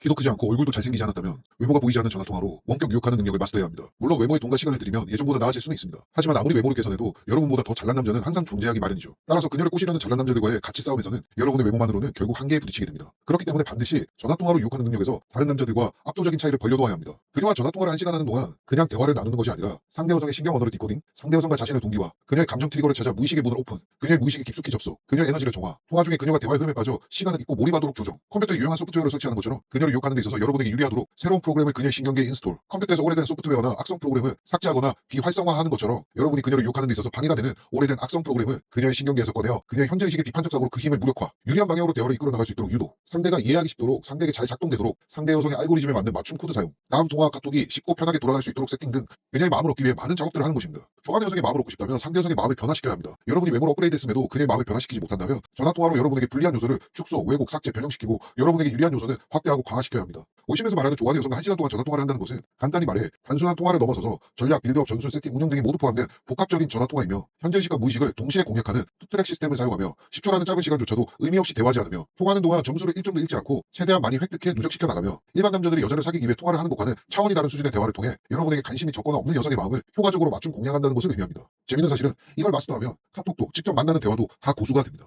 키도 크지 않고 얼굴도 잘생기지 않았다면 외모가 보이지 않는 전화통화로 원격 유혹하는 능력을 마스터해야 합니다. 물론 외모에 돈과 시간을 들이면 예전보다 나아질 수는 있습니다. 하지만 아무리 외모를 개선해도 여러분보다 더 잘난 남자는 항상 존재하기 마련이죠. 따라서 그녀를 꼬시려는 잘난 남자들과의 가치 싸움에서는 여러분의 외모만으로는 결국 한계에 부딪히게 됩니다. 그렇기 때문에 반드시 전화통화로 유혹하는 능력에서 다른 남자들과 압도적인 차이를 벌려놓아야 합니다. 그녀와 전화 통화를 한 시간 하는 동안 그냥 대화를 나누는 것이 아니라 상대 여성의 신경 언어를 디코딩, 상대 여성과 자신의 동기와 그녀의 감정 트리거를 찾아 무의식의 문을 오픈, 그녀의 무의식에 깊숙이 접속, 그녀의 에너지를 정화, 통화 중에 그녀가 대화의 흐름에 빠져 시간을 잊고 몰입하도록 조정, 컴퓨터에 유용한 소프트웨어를 설치하는 것처럼 그녀를 유혹하는 데 있어서 여러분에게 유리하도록 새로운 프로그램을 그녀의 신경계에 인스톨, 컴퓨터에서 오래된 소프트웨어나 악성 프로그램을 삭제하거나 비활성화하는 것처럼 여러분이 그녀를 유혹하는 데 있어서 방해가 되는 오래된 악성 프로그램을 그녀의 신경계에서 꺼내어 그녀의 현재 의식의 비판적 사고로 그 힘을 무력화, 유리한 방향으로 대화를 이끌어 나갈 수 있도록 유도, 상대가 이해하기 쉽도록 상대에게 잘 작동되도록 상대 여성의 알고리즘에 맞는 맞춤 코드 사용, 다음 통화 카톡이 쉽고 편하게 돌아갈 수 있도록 세팅 등 그녀의 마음을 얻기 위해 많은 작업들을 하는 것입니다. 좋아하는 여성의 마음을 얻고 싶다면 상대 여성의 마음을 변화시켜야 합니다. 여러분이 외모로 업그레이드했음에도 그녀의 마음을 변화시키지 못한다면 전화 통화로 여러분에게 불리한 요소를 축소, 왜곡, 삭제, 변형시키고 여러분에게 유리한 요소는 확대하고 강화시켜야 합니다. 오심에서 말하는 좋아하는 여성과 1시간 동안 전화 통화를 한다는 것은 간단히 말해 단순한 통화를 넘어서서 전략, 빌드업, 전술, 세팅, 운영 등이 모두 포함된 복합적인 전화 통화이며 현재의식과 무의식을 동시에 공략하는 투트랙 시스템을 사용하며 10초라는 짧은 시간조차도 의미 없이 대화하지 않으며 통화하는 동안 점수를 1점도 잃지 않고 최대한 많이 획득해 누적시켜 나가며 일반 남자들이 여자를 사귀기 위해 통화를 하는 것과는 차원이 다른 수준의 대화를 통해 여러분에게 관심이 적거나 없는 여성의 마음을 효과적으로 맞춤 공략한다는 것을 의미합니다. 재밌는 사실은 이걸 마스터하면 카톡도 직접 만나는 대화도 다 고수가 됩니다.